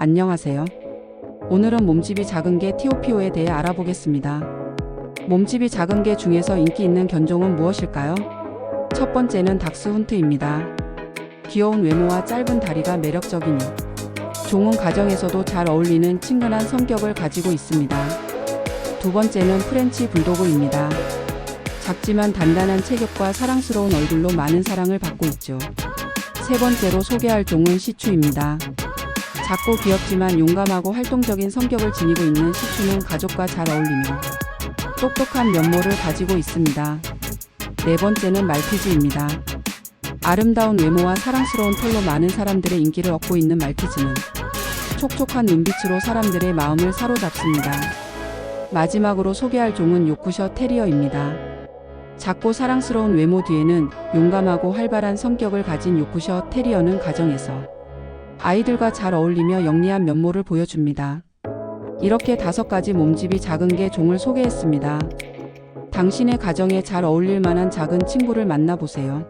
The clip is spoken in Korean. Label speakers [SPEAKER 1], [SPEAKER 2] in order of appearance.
[SPEAKER 1] 안녕하세요. 오늘은 몸집이 작은 개 티오피오에 대해 알아보겠습니다. 몸집이 작은 개 중에서 인기 있는 견종은 무엇일까요? 첫 번째는 닥스 훈트입니다. 귀여운 외모와 짧은 다리가 매력적이니 종은 가정에서도 잘 어울리는 친근한 성격을 가지고 있습니다. 두 번째는 프렌치 불도그입니다. 작지만 단단한 체격과 사랑스러운 얼굴로 많은 사랑을 받고 있죠. 세 번째로 소개할 종은 시추입니다. 작고 귀엽지만 용감하고 활동적인 성격을 지니고 있는 시추는 가족과 잘 어울리며 똑똑한 면모를 가지고 있습니다. 네 번째는 말티즈입니다. 아름다운 외모와 사랑스러운 털로 많은 사람들의 인기를 얻고 있는 말티즈는 촉촉한 눈빛으로 사람들의 마음을 사로잡습니다. 마지막으로 소개할 종은 요크셔 테리어입니다. 작고 사랑스러운 외모 뒤에는 용감하고 활발한 성격을 가진 요크셔 테리어는 가정에서 아이들과 잘 어울리며 영리한 면모를 보여줍니다. 이렇게 다섯 가지 몸집이 작은 개 종을 소개했습니다. 당신의 가정에 잘 어울릴 만한 작은 친구를 만나보세요.